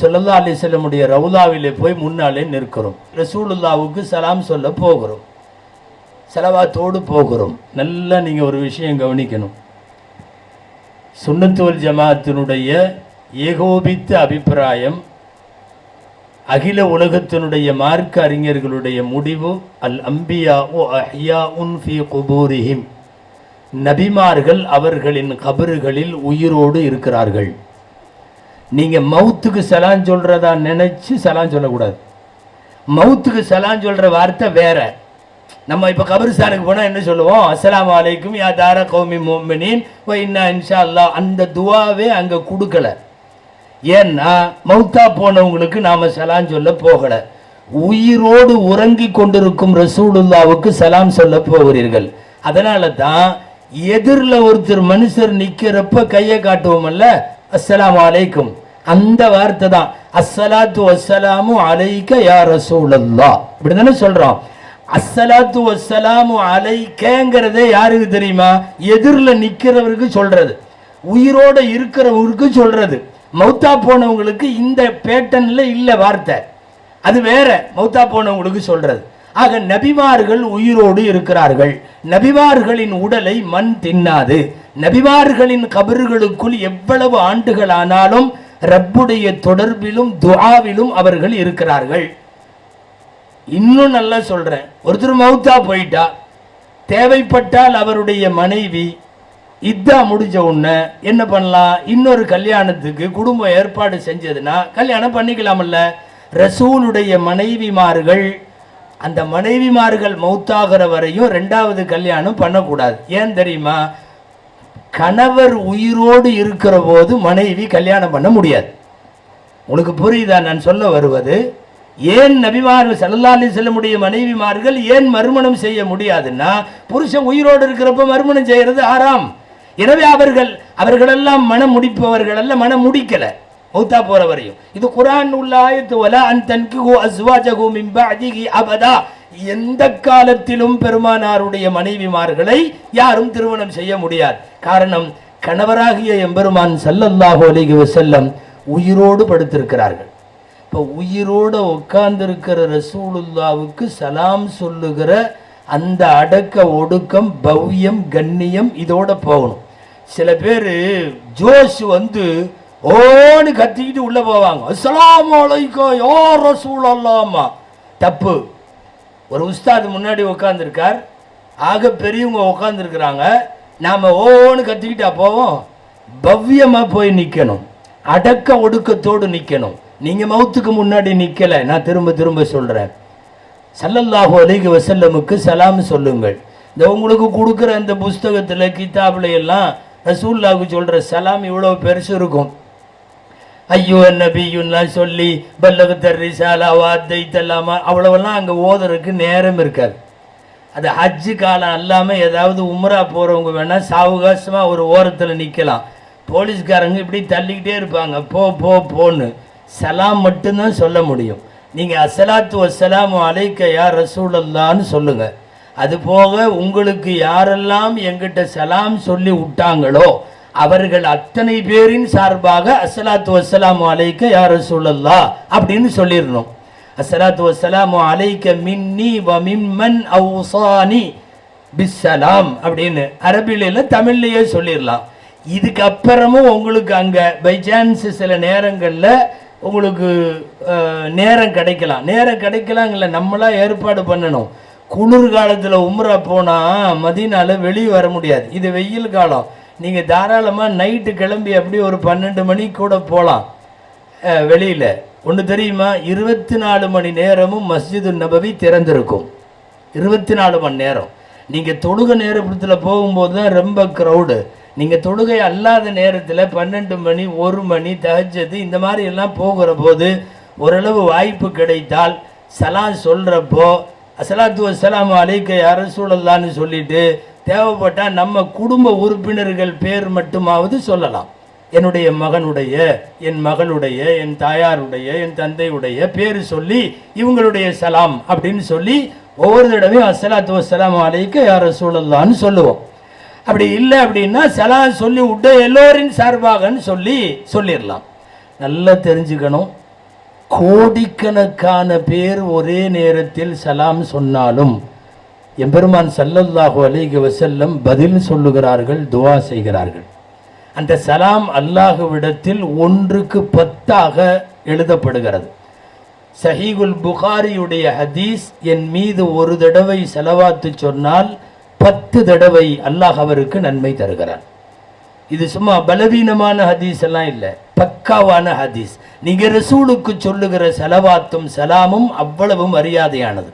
செல்லல்லா அலி செல்லமுடைய ரவுலாவிலே போய் முன்னாலே நிற்கிறோம். ரசூலுல்லாவுக்கு சலாம் சொல்ல போகிறோம். செலவாத்தோடு போகிறோம். நல்லா நீங்கள் ஒரு விஷயம் கவனிக்கணும். சுன்னத்துவல் ஜமாத்தினுடைய ஏகோபித்த அபிப்பிராயம் அகில உலகத்தினுடைய மார்க்க அறிஞர்களுடைய முடிவு அல் அம்பியா ஓ அஹ்யா உன் ஃபி குபூரிஹிம். நபிமார்கள் அவர்களின் கபறுகளில் உயிரோடு இருக்கிறார்கள். நீங்கள் மவுத்துக்கு சலான் சொல்கிறதா நினச்சி சலான் சொல்லக்கூடாது. மவுத்துக்கு சலான் சொல்கிற வார்த்தை வேற. நம்ம இப்போ கபரிஸ்தானுக்கு போனால் என்ன சொல்லுவோம்? அஸ்லாம் அலைக்கும் யா தார கௌமி மோமினின் ஓ இன்னா இன்ஷா அல்லாஹ் அந்த துவாவே அங்கே கொடுக்கல. ஏன்னா மவுத்தா போனவங்களுக்கு நாம் சலான் சொல்ல போகலை. உயிரோடு உறங்கி கொண்டிருக்கும் ரசூலுல்லாவுக்கு சலாம் சொல்ல போகிறீர்கள். அதனால தான் எதிரில் ஒருத்தர் மனுஷர் நிற்கிறப்ப கையை காட்டுவோமல்ல? அஸ்லாம் அலைக்கும். அந்த வார்த்தை தான். அஸ்ஸலாத்து வஸ்ஸலாமு அலைக்க யா ரசூலல்லா இப்படிதானே சொல்றோம். அஸ்ஸலாத்து வஸ்ஸலாமு அலைக்கங்கிறதே யாருக்கு தெரியுமா? எதிரில் நிற்கிறவருக்கு சொல்றது. உயிரோட இருக்கிறவருக்கு சொல்றது. மௌத்தா போனவங்களுக்கு இந்த பேட்டன்ல இல்லை வார்த்தை. அது வேற. மௌத்தா போனவங்களுக்கு சொல்றது. ஆக நபிமார்கள் உயிரோடு இருக்கிறார்கள். நபிமார்களின் உடலை மண் தின்னாது. நபிமார்களின் கபறுகளுக்குள் எவ்வளவு ஆண்டுகள் ஆனாலும் ரப்புடைய தொடர்பிலும் துவாவிலும் அவர்கள் இருக்கிறார்கள். இன்னும் நல்லா சொல்கிறேன் ஒருத்தர் மௌத்தா போயிட்டா தேவைப்பட்டால் அவருடைய மனைவி இதா முடிஞ்ச உடனே என்ன பண்ணலாம்? இன்னொரு கல்யாணத்துக்கு குடும்பம் ஏற்பாடு செஞ்சதுன்னா கல்யாணம் பண்ணிக்கலாமல்ல ரசூலுடைய மனைவிமார்கள் அந்த மனைவிமார்கள் மௌத்தாகிற வரையும் ரெண்டாவது கல்யாணம் பண்ணக்கூடாது. ஏன் தெரியுமா? கணவர் உயிரோடு இருக்கிற போது மனைவி கல்யாணம் பண்ண முடியாது. உனக்கு புரியுதா? நான் சொல்ல வருவது ஏன் நபிமார்கள் சல்லல்லாஹு செல்லமுடைய மனைவிமார்கள் ஏன் மறுமணம் செய்ய முடியாதுன்னா புருஷன் உயிரோடு இருக்கிறப்ப மறுமணம் செய்யறது ஆறாம் எனவே அவர்கள் அவர்களெல்லாம் மனம் முடிப்பவர்கள் அல்ல மனம் முடிக்கல. மௌத்தா போற வரையும் இது குரான் உள்ள ஆயத்து வல அன் தன்கு அஸ்வாஜகு மிம்பா அதிகி அபதா. எந்த காலத்திலும் பெருமானாருடைய மனைவிமார்களை யாரும் திருமணம் செய்ய முடியாது. காரணம் கணவராகிய எம்பெருமான் ஸல்லல்லாஹு அலிகி வசல்லம் உயிரோடு படுத்திருக்கிறார்கள். இப்போ உயிரோட உட்கார்ந்திருக்கிற ரசூலுல்லாவுக்கு சலாம் சொல்லுகிற அந்த அடக்க ஒடுக்கம் பவ்யம் கண்ணியம் இதோட போகணும். சில பேர் ஜோஷ் வந்து ஓன்னு கத்திக்கிட்டு உள்ளே போவாங்க. அஸ்லாம் அலைக்கும் யா ரசூல் அல்லாமா தப்பு. ஒரு உஸ்தாது முன்னாடி உட்காந்துருக்கார் ஆக பெரியவங்க உட்காந்துருக்குறாங்க நாம் ஓன்னு கற்றுக்கிட்டா போவோம். பவ்யமாக போய் நிற்கணும் அடக்க ஒடுக்கத்தோடு நிற்கணும் நீங்கள் மௌத்துக்கு முன்னாடி நிற்கலை நான் திரும்ப திரும்ப சொல்கிறேன் சல்லல்லாஹு அலைஹி வசல்லமுக்கு சலாம் சொல்லுங்கள். இந்த உங்களுக்கு கொடுக்குற இந்த புஸ்தகத்தில் கிதாபில் எல்லாம் ரசூல்லாவுக்கு சொல்கிற சலாம் இவ்வளோ பெருசு இருக்கும். ஐயோ நபியுன்னா சொல்லி பல்லகத்தர் ரிசாலா வாத்தை தல்லாமா அவ்வளவெல்லாம் அங்கே ஓதுறதுக்கு நேரம் இருக்காது. அது ஹஜ்ஜு காலம் இல்லாமல் ஏதாவது உம்ரா போகிறவங்க வேணால் சாவகாசமாக ஒரு ஓரத்தில் நிற்கலாம் போலீஸ்காரங்க இப்படி தள்ளிக்கிட்டே இருப்பாங்க. போ போ போன்னு. சலாம் மட்டும்தான் சொல்ல முடியும். நீங்கள் அசலாத்து வசலாம் அலைக்க யார் ரசூலல்லான்னு சொல்லுங்கள் அதுபோக உங்களுக்கு யாரெல்லாம் எங்கிட்ட சலாம் சொல்லி விட்டாங்களோ அவர்கள் அத்தனை பேரின் சார்பாக அஸ்ஸலாத்து வசலாம் அலைக்க யா சொல்லல்லா அப்படின்னு சொல்லிடணும். அஸ்ஸலாத்து வசலாம் அலைக்க மின்னி வ மிம்மன் அவுசானி பிஸ்ஸலாம் அப்படின்னு அரபில தமிழ்லையே சொல்லிடலாம். இதுக்கப்புறமும் உங்களுக்கு அங்கே பை சான்ஸ் சில நேரங்களில் உங்களுக்கு நேரம் கிடைக்கலாம். நேரம் கிடைக்கலாங்கல்ல நம்மளா ஏற்பாடு பண்ணணும். குளிர்காலத்தில் உம்ரா போனால் மதியனால் வெளியே வர முடியாது. இது வெயில் காலம். நீங்கள் தாராளமாக நைட்டு கிளம்பி அப்படி ஒரு பன்னெண்டு மணி கூட போகலாம் வெளியில். ஒன்று தெரியுமா? இருபத்தி நாலு மணி நேரமும் மஸ்ஜிது நபவி திறந்திருக்கும். இருபத்தி நாலு மணி நேரம். நீங்கள் தொழுகை நேரத்தில் போகும்போது தான் ரொம்ப க்ரௌடு நீங்கள் தொழுகை அல்லாத நேரத்தில் பன்னெண்டு மணி ஒரு மணி தகச்சது இந்த மாதிரி எல்லாம் போகிற போது ஓரளவு வாய்ப்பு கிடைத்தால் சலாம் சொல்கிறப்போ அசலாத்து வசலாம் அலைக்க யாரும் சூழலான்னு சொல்லிட்டு தேவைப்பட்டால் நம்ம குடும்ப உறுப்பினர்கள் பேர் மட்டுமாவது சொல்லலாம். என்னுடைய மகனுடைய என் மகளுடைய என் தாயாருடைய என் தந்தையுடைய பேர் சொல்லி இவங்களுடைய சலாம் அப்படின்னு சொல்லி ஒவ்வொரு தடவையும் அஸ்ஸலாத்து வசலாம் அலைக்கு யார சூழலான்னு சொல்லுவோம். அப்படி இல்லை அப்படின்னா சலாம் சொல்லி விட்டு எல்லோரின் சார்பாகன்னு சொல்லி சொல்லிடலாம் நல்லா தெரிஞ்சுக்கணும். கோடிக்கணக்கான பேர் ஒரே நேரத்தில் சலாம் சொன்னாலும் எம்பெருமான் சல்லல்லாஹு அலைஹி வசல்லம் பதில் சொல்லுகிறார்கள் துவா செய்கிறார்கள். அந்த சலாம் அல்லாஹுவிடத்தில் ஒன்றுக்கு பத்தாக எழுதப்படுகிறது. சஹீகுல் புகாரியுடைய ஹதீஸ் என் மீது ஒரு தடவை செலவாத்து சொன்னால் பத்து தடவை அல்லாஹ் அவருக்கு நன்மை தருகிறான். இது சும்மா பலவீனமான ஹதீஸ் எல்லாம் இல்லை பக்காவான ஹதீஸ். நீங்கள் ரசூலுக்கு சொல்லுகிற செலவாத்தும் சலாமும் அவ்வளவு மரியாதையானது.